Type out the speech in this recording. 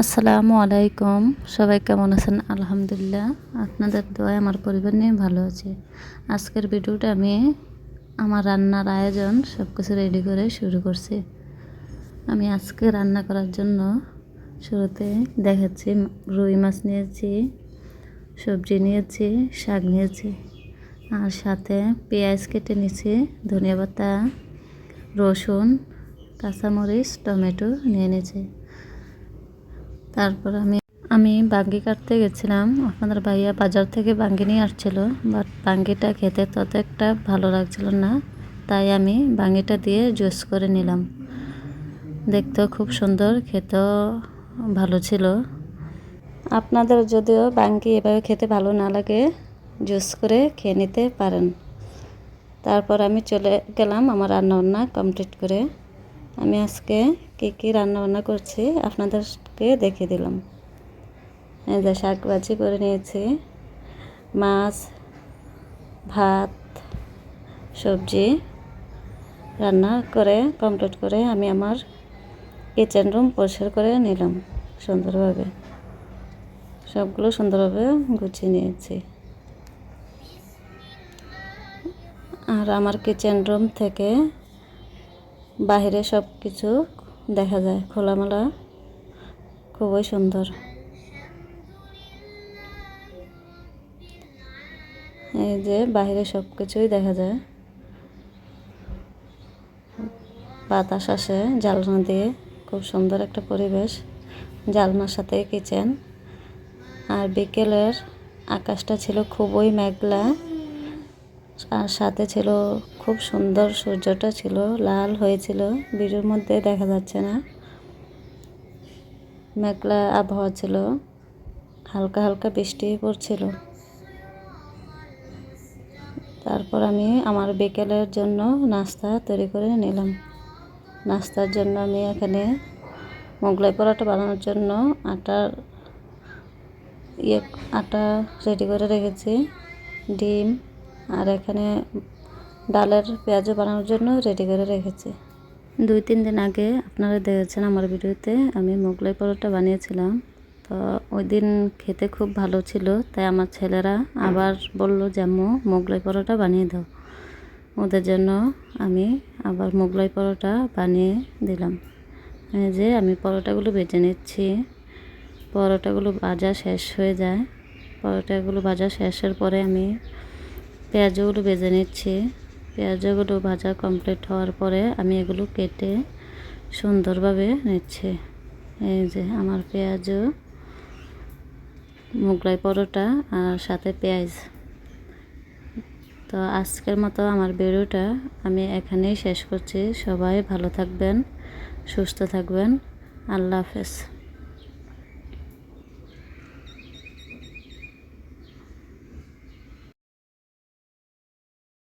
আসসালামু আলাইকুম। সবাই কেমন আছেন? আলহামদুলিল্লাহ। আপনাদের দোয়ায় আমার পরিবার নিয়ে ভালো আছে। আজকের ভিডিওটা আমি আমার রান্নার আয়োজন সব কিছু রেডি করে শুরু করছি। আমি আজকে রান্না করার জন্য শুরুতে দেখাচ্ছি, রুই মাছ নিয়েছি, সবজি নিয়েছি, শাক নিয়েছি, আর সাথে পেঁয়াজ কেটে নিয়েছি, ধনিয়া পাতা, রসুন, কাঁচামরিচ, টমেটো নিয়ে নিয়েছি। তারপর আমি আমি বাঙ্গি কাটতে গেছিলাম। আপনাদের ভাইয়া বাজার থেকে বাঙ্গি নিয়ে আসছিল বাট বাঙ্গিটা খেতে তত একটা ভালো লাগছিল না। তাই আমি বাঙ্গিটা দিয়ে জুস করে নিলাম। দেখতেও খুব সুন্দর, খেতেও ভালো ছিল। আপনাদের যদিও বাঙ্গি এভাবে খেতে ভালো না লাগে, জুস করে খেয়ে নিতে পারেন। তারপর আমি চলে গেলাম আমার রান্নাবান্না কমপ্লিট করে। আমি আজকে কী কী রান্নাবান্না করছি আপনাদেরকে দেখিয়ে দিলাম। এই যে শাক ভাজি করে নিয়েছি, মাছ, ভাত, সবজি রান্না করে কমপ্লিট করে আমি আমার কিচেন রুম পরিষ্কার করে নিলাম সুন্দরভাবে। সবগুলো সুন্দরভাবে গুছিয়ে নিয়েছি। আর আমার কিচেন রুম থেকে বাহিরে সব কিছু দেখা যায়। খোলামেলা, খুবই সুন্দর। এই যে বাহিরে সব কিছুই দেখা যায়। বাতাস আসে জালনা দিয়ে, খুব সুন্দর একটা পরিবেশ। জালনার সাথে কিচেন। আর বিকেলের আকাশটা ছিল খুবই মেঘলা। আর সাথে ছিল খুব সুন্দর সূর্যটা ছিল, লাল হয়েছিল ভিডিওর মধ্যে দেখা যাচ্ছে না। মেঘলা আবহাওয়া ছিল, হালকা হালকা বৃষ্টি পড়ছিল। তারপর আমি আমার বিকেলের জন্য নাস্তা তৈরি করে নিলাম। নাস্তার জন্য আমি এখানে মোগলাই পরোটা বানানোর জন্য আটার ইয়ে আটা রেডি করে রেখেছি, ডিম আর এখানে ডালের পেঁয়াজও বানানোর জন্য রেডি করে রেখেছি। দুই তিন দিন আগে আপনারা দেখেছেন আমার ভিডিওতে আমি মোগলাই পরোটা বানিয়েছিলাম। তো ওই দিন খেতে খুব ভালো ছিল, তাই আমার ছেলেরা আবার বলল যে, আম্মু, মোগলাই পরোটা বানিয়ে দাও। ওদের জন্য আমি আবার মোগলাই পরোটা বানিয়ে দিলাম। যে আমি পরোটাগুলো বেজে নিচ্ছি। পরোটাগুলো ভাজা শেষ হয়ে যায়। পরোটাগুলো ভাজা শেষের পরে আমি পেঁয়াজগুলো ভেজে নিচ্ছি। পেঁয়াজগুলো ভাজা কমপ্লিট হওয়ার পরে আমি এগুলো কেটে সুন্দরভাবে নিচ্ছি। এই যে আমার পেঁয়াজও মোগলাই পরোটা আর সাথে পেঁয়াজ। তো আজকের মতো আমার ভিডিওটা আমি এখানেই শেষ করছি। সবাই ভালো থাকবেন, সুস্থ থাকবেন। আল্লাহ হাফেজ।